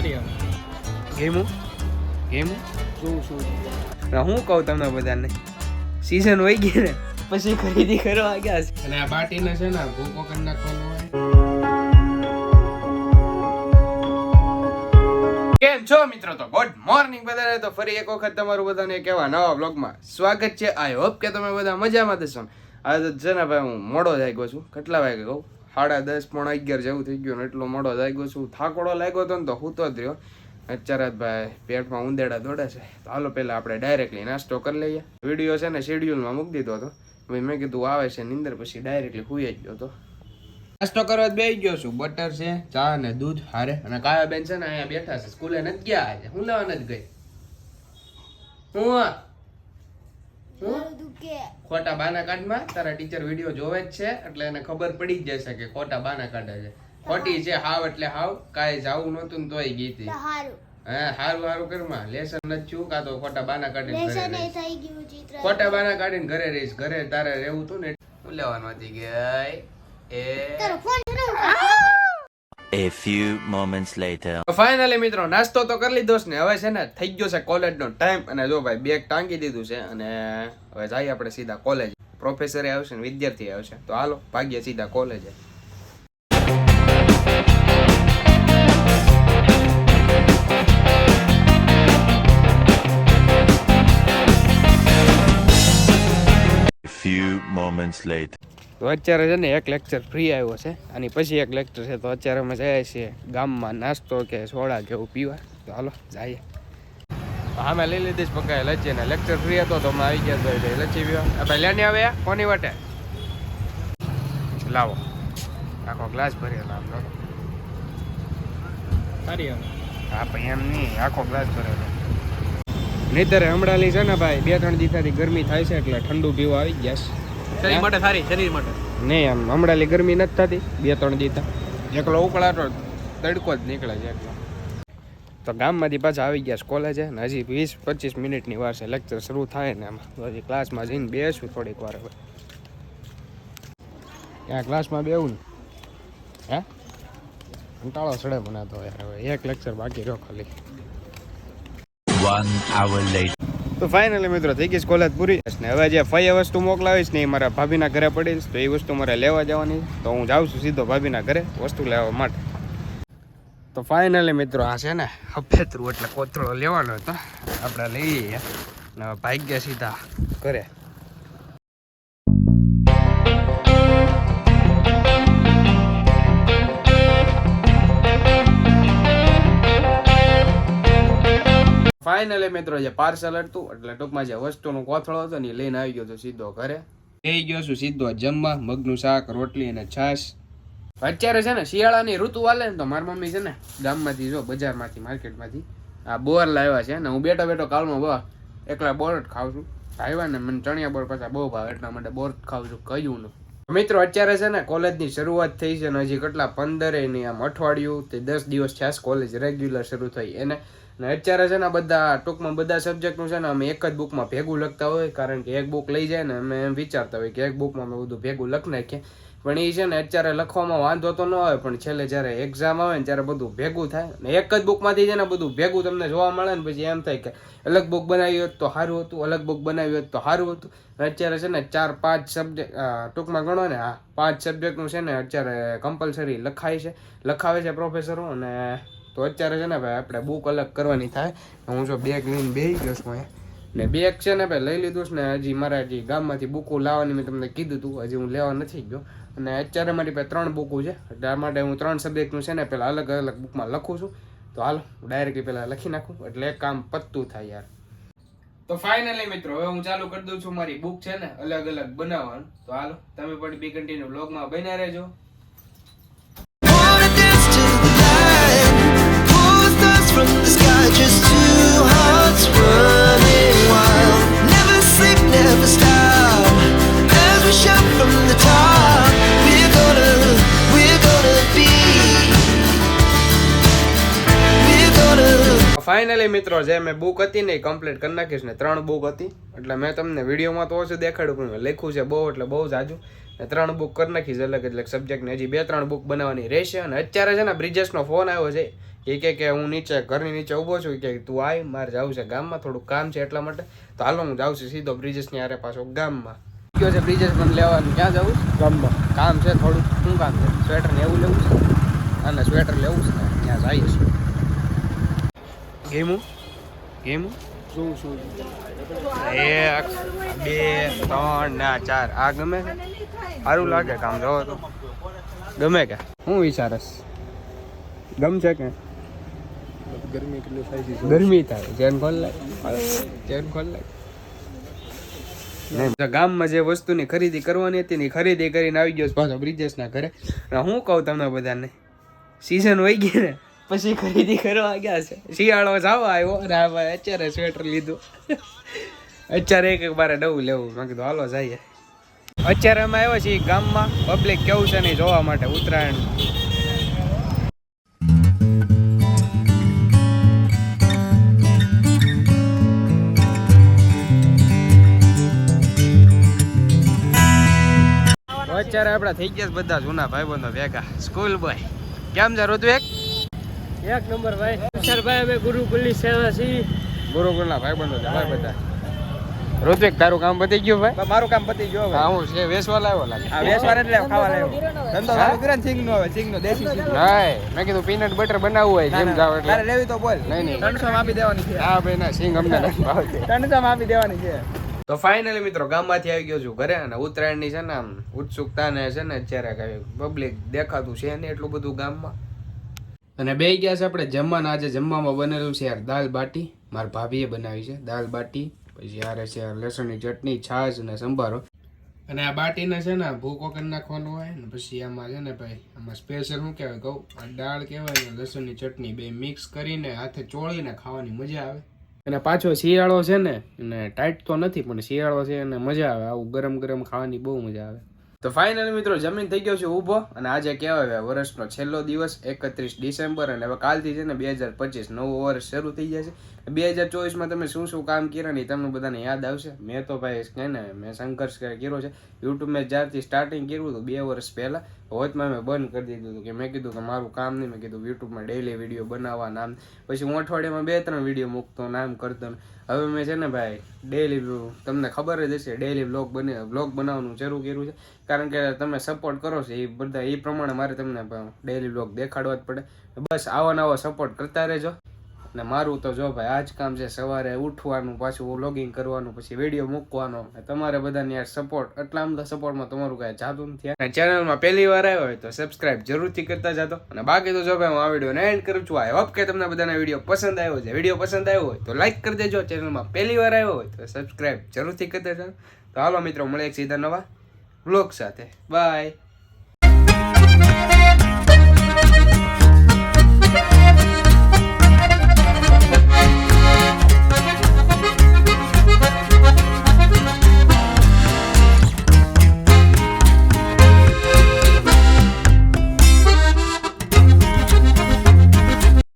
સારી આવે. ગેમું? ગેમું? જોઉં છું. હું કહું તમને બધાને? સીઝન હોય ગઈ ને પછી ખરીદી કરવા ગયા છે. અને આ બાટીને છે ને ભૂકો કરી નાખવાનો હોય. કેમ છો મિત્રો? તો ગુડ મોર્નિંગ બધાને. તો ફરી એક વખત તમારું બધાને કેવા નવા બ્લોગમાં સ્વાગત છે. આઈ હોપ કે તમે બધા મજામાં થશો આજે તો છે ને ભાઈ હું મોડો જાગ્યો છું. કેટલા વાગે કહું? સાડા દસ પોણા અગિયાર જેવું થઈ ગયું ને એટલો મોડો જાગ્યો છું. થાકોડો લાગ્યો હતો ને તો હું તો જ રહ્યો. અત્યારે જ ભાઈ પેટમાં ઉંદેડા દોડે છે. તો હાલો પહેલાં આપણે ડાયરેક્ટલી નાસ્તો કરી લઈએ. વીડિયો છે ને શેડ્યુલમાં મૂકી દીધો હતો. ભાઈ મેં કીધું આવે છે નિંદર પછી ડાયરેક્ટલી હુઈ જ ગયો હતો. નાસ્તો કરવા બે ગયો છું. બટર છે, ચા અને દૂધ, હારે. અને કાયા બેન છે ને અહીંયા બેઠા છે. સ્કૂલે નથી ગયા આજે હું લેવા નથી ગઈ? હું આ? ખોટા બાના કાઢમાં તારા ટીચર વીડિયો જોવે જ છે એટલે એને ખબર પડી જ જશે કે ખોટા બાના કાઢે છે ખોટી છે હાવ એટલે હાવ કાંઈ જાવું નહોતું ને તોય ગઈ હતી હારું. હા હારું હારું કરમાં લેસન નથી છું કાં તો ખોટા બાના કાઢીને ઘરે રહીશ. ખોટા બાના કાઢીને ઘરે રહીશ. ઘરે તારે રહેવું તું ને લેવાનું હતી ગઈ એ તારો phone A few moments later. Finally મિત્રો નાસ્તો તો કરી લીધો છે ને. હવે છે ને થઈ ગયો છે કોલેજનો ટાઈમ અને જો ભાઈ બેગ ટાંકી દીધું છે અને હવે જઈએ આપણે સીધા કોલેજ પ્રોફેસરે આવશે ને વિદ્યાર્થી આવશે. તો હાલો ભાગ્ય સીધા કોલેજે A few moments later. તો અત્યારે છે ને એક લેક્ચર ફ્રી આવ્યો છે અને પછી એક લેક્ચર છે તો અત્યારે અમે જઈએ છીએ ગામમાં નાસ્તો કે સોડા કે એવું પીવા. તો હાલો જઈએ. હા મેં લઈ લીધી જ પકાય લચ્છી ને લેક્ચર ફ્રી હતો તો અમે આવી ગયા તો લચ્છી પીવા. આપણે લેને આવે કોની વાટે? લાવો. આખો ગ્લાસ ભરેલો આમ હા ભાઈ એમ નહીં આખો ગ્લાસ ભરેલો નહીતર હમણાંલી છે ને ભાઈ બે ત્રણ દિવસથી ગરમી થાય છે એટલે ઠંડુ પીવા આવી ગયા છે. શરીર માટે સારી શરીર માટે. નહીં આમ હમણાંલી ગરમી નથી થતી બે ત્રણ દીધા એકલો ઉકળાટો તડકો જ નીકળે છે એકલો તો ગામમાંથી પાછા આવી ગયા છે કોલેજે ને હજી વીસ પચીસ મિનિટની વાર છે લેક્ચર શરૂ થાય ને આમાં. તો હજી ક્લાસમાં જઈને બેસું થોડીક વાર હવે. ત્યાં ક્લાસમાં બેવું ને? હે? કંટાળો સડે મને તો યાર હવે. એક લેક્ચર બાકી રહ્યો ખાલી. One hour later. તો ફાઇનલી મિત્રો, થઈ ગઈ કોલેજ પૂરી. ને હવે જે ફઈ વસ્તુ મોકલાવીશ ને એ મારા ભાભીના ઘરે પડીશ તો એ વસ્તુ મારે લેવા જવાની તો હું જાઉં છું સીધો ભાભીના ઘરે વસ્તુ લેવા માટે. તો ફાઇનલી મિત્રો, આ છે ને હફેતરું એટલે કોથળો લેવાનો હતો. આપણે લઈ લઈએ. ને હવે ભાગ્ય સીધા ઘરે. ફાઇનલી મિત્રો જે પાર્સલ હતું એટલે ટૂંકમાં જે વસ્તુનો કોથળો હતો ને એ લઈને આવી ગયો હતો સીધો ઘરે. થઈ ગયો છું સીધો જમવા મગનું શાક રોટલી અને છાશ. અત્યારે છે ને શિયાળાની ઋતુ હાલે ને તો મારી મમ્મી છે ને ગામમાંથી જો બજારમાંથી માર્કેટમાંથી આ બોર લાવ્યા છે ને હું બેઠો બેઠો કાલમાં બા એકલા બોર જ ખાઉં છું. આવ્યા ને મને ચણિયા બોર પાછા બહુ ભાવે એટલા માટે બોર ખાઉં છું કહ્યું નહીં મિત્રો અત્યારે છે ને કોલેજની શરૂઆત થઈ છે ને હજી કેટલા પંદરે ની આમ અઠવાડિયું તે દસ દિવસ છે કોલેજ રેગ્યુલર શરૂ થઈ. એને ને અત્યારે છે ને બધા ટૂંકમાં બધા સબ્જેક્ટનું છે ને અમે એક જ બુકમાં ભેગું લખતા હોય, કારણ કે એક બુક લઈ જાય ને અમે એમ વિચારતા હોય કે એક બુકમાં અમે બધું ભેગું લખી નાખીએ. પણ એ છે ને અત્યારે લખવામાં વાંધો તો ન આવે, પણ છેલ્લે જ્યારે એક્ઝામ આવે ને ત્યારે બધું ભેગું થાય. ને એક જ બુકમાંથી છે ને બધું ભેગું તમને જોવા મળે ને પછી એમ થાય કે અલગ બુક બનાવી હોત તો સારું હતું, અલગ બુક બનાવી હોત તો સારું હતું. અત્યારે છે ને ચાર પાંચ સબ્જેક્ટ ટૂંકમાં ગણો ને હા પાંચ સબ્જેક્ટનું છે ને અત્યારે કમ્પલસરી લખાય છે, લખાવે છે પ્રોફેસરો અને તો અત્યારે છે ને ભાઈ આપણે બુક અલગ કરવાની થાય. હું જો બેગ લઈને બેસી ગયો છું ને બેગ છે ને ભાઈ લઈ લીધું છે ને હજી મારા હજી ગામમાંથી બુકો લાવવાની મેં તમને કીધું હતું, હજી હું લેવા નથી ગયો. અને અત્યારે મારી પાસે ત્રણ બુકો છે. એટલા માટે હું ત્રણ સબ્જેક્ટનું છે ને પહેલાં અલગ અલગ બુકમાં લખું છું. તો હાલો ડાયરેક્ટલી પહેલાં લખી નાખું. એટલે કામ પતતું થાય યાર. તો ફાઇનલી મિત્રો, હવે હું ચાલુ કરી દઉં છું મારી બુક છે ને અલગ અલગ બનાવવાનું. તો હાલો, તમે પણ બી કન્ટિન્યુ બ્લોગમાં બન્યા રહેજો. ફાઇનલી મિત્રો જે મેં બુક હતી ને એ કમ્પ્લીટ કરી નાખીશ ને ત્રણ બુક હતી. એટલે મેં તમને વિડીયોમાં તો ઓછું દેખાડ્યું પણ મેં લખ્યું છે બહુ એટલે બહુ જાજુ ને ત્રણ બુક કરી નાખીશ અલગ એટલે સબ્જેક્ટને હજી બે ત્રણ બુક બનાવવાની રહેશે. અને અત્યારે છે ને બ્રિજેશનો ફોન આવ્યો છે. એ કહે કે હું નીચે ઘરની નીચે ઊભો છું. કે તું આય મારે જવું છે ગામમાં થોડું કામ છે એટલા માટે. તો હાલો હું જાઉં છું સીધો બ્રિજેશની આરે પાછો ગામમાં. કયો છે બ્રિજેશ પણ લેવાનું ક્યાં જવું? ગામમાં. કામ છે થોડું શું કામ છે? સ્વેટર ને એવું લેવું છે? અને સ્વેટર લેવું છે ત્યાં જઈએ છીએ. ગેમું? ગેમું? શું શું એક બે ત્રણ ને ચાર. આ ગમે સારું લાગે કામ જોવો તો. ગમે કે? હું વિચારસ ગમશે કે? ગરમી કેટલી થાય છે ગરમી થાય. ચેન ખોલ લાય ચેન ખોલ લાય ગામમાં જે વસ્તુની ખરીદી કરવાની હતી ને ખરીદી કરીને આવી ગયો પાછો બ્રિજેશના ઘરે. હું કહું તમને બધાને સિઝન હોય ગઈ ને પછી ખરીદી કરવા ગયા છે. શિયાળો જાવ આવ્યો અને અત્યારે સ્વેટર લીધું. અત્યારે એક એક બારે નવું લેવું. મેં કીધું, હાલો જઈએ. અત્યારે અમે આવ્યા છીએ ગામમાં. પબ્લિક કેવું છે નહીં જોવા માટે ઉત્તરાયણ. અત્યારે આપણા થઈ ગયા બધા જૂના ભાઈબંધો ભેગા. સ્કૂલ બોય કેમ છે, ઋત્વિક? એક નંબર ભાઈ. સરભાઈ અમે ગુરુકુલની સેવા છીએ. ગુરુકુળના ભાઈ બંધો ભાઈ બધા. ઋત્વિક તારું કામ પતી ગયું ભાઈ? મારું કામ પતી ગયો હા હું છે વેસવા લાવ્યો લાગે. આ વેસવા એટલે ખાવા લાવ્યો. ધંધો હા? ચાલુ ને સિંગ નો હવે સિંગ નો દેશી સિંગ નહીં મેં કીધું પીનટ બટર બનાવવું હોય જેમ જાવ તારે એટલે લેવી તો બોલ. નહીં નહીં. ત્રણસો આપી દેવાની છે. હા ભાઈ ના સિંગ અમને નથી ભાવતી. ત્રણસો આપી દેવાની છે. તો ફાઇનલી મિત્રો ગામમાંથી આવી ગયો છું ઘરે અને ઉત્તરાયણની છે ને આમ ઉત્સુકતા ને છે ને અત્યારે કઈ પબ્લિક દેખાતું છે ને એટલું બધું ગામમાં? અને બે ગયા છે આપણે જમવાના. આજે જમવામાં બનેલું છે યાર દાલ બાટી. મારા ભાભીએ બનાવી છે દાલ બાટી, પછી યારે છે લસણની ચટણી, છાશ અને સંભારો. અને આ બાટીને છે ને ભૂકો કરી નાખવાનો હોય ને પછી આમાં છે ને ભાઈ, આમાં સ્પેશિયલ શું કહેવાય કહું? દાળ કહેવાય ને લસણની ચટણી બે મિક્સ કરીને હાથે ચોળીને ખાવાની મજા આવે. અને પાછો શિયાળો છે ને અને ટાઈટ તો નથી, પણ શિયાળો છે અને મજા આવે. આવું ગરમ ગરમ ખાવાની બહુ મજા આવે. તો ફાઇનલી મિત્રો, જમીન થઈ ગયો છે ઊભો અને આજે કહેવાય વર્ષનો છેલ્લો દિવસ એકત્રીસ ડિસેમ્બર અને હવે કાલથી છે ને બે હજાર પચીસ નવું વર્ષ શરૂ થઈ જશે બે હજાર ચોવીસમાં તમે શું શું કામ કર્યા ને તમને બધાને યાદ આવશે. મેં તો ભાઈ કહે ને, મેં સંઘર્ષ કર્યો છે. યુટ્યુબ મેં જ્યારથી સ્ટાર્ટિંગ કર્યું હતું, બે વર્ષ પહેલાં. વચમાં મેં બંધ કરી દીધું હતું કે મેં કીધું કે મારું કામ નહીં. મેં કીધું યુટ્યુબમાં ડેલી વીડિયો બનાવવા નામ. પછી હું અઠવાડિયામાં બે ત્રણ વીડિયો મૂકતો, નામ કરતો. હવે મેં છે ને ભાઈ ડેલી તમને ખબર જ હશે ડેઈલી બ્લોગ બને બ્લોગ બનાવવાનું શરૂ કર્યું છે. કારણ કે તમે સપોર્ટ કરો છો એ બધા, એ પ્રમાણે મારે તમને ડેઈલી બ્લોગ દેખાડવા જ પડે. બસ આવા નવા સપોર્ટ કરતા રહેજો. ને મારું તો જો ભાઈ આ કામ છે, સવારે ઉઠવાનું, પાછું લોગિંગ કરવાનું, પછી વીડિયો મૂકવાનો. તમારે બધાને યાર સપોર્ટ એટલા આમ સપોર્ટમાં તમારું કાંઈ જાદુ નથી અને ચેનલમાં પહેલી વાર આવ્યો હોય તો સબસ્ક્રાઇબ જરૂરથી કરતા જતો અને બાકી તો જો ભાઈ, હું આ વિડીયોને એન્ડ કરું છું. આઈ હોપ કે તમને બધાને વીડિયો પસંદ આવ્યો છે. વીડિયો પસંદ આવ્યો હોય તો લાઈક કરી દેજો. ચેનલમાં પહેલી વાર આવ્યો હોય તો સબસ્ક્રાઇબ જરૂરથી કરતા જતો તો હાલો મિત્રો મળે એક સીધા નવા બ્લોગ સાથે. બાય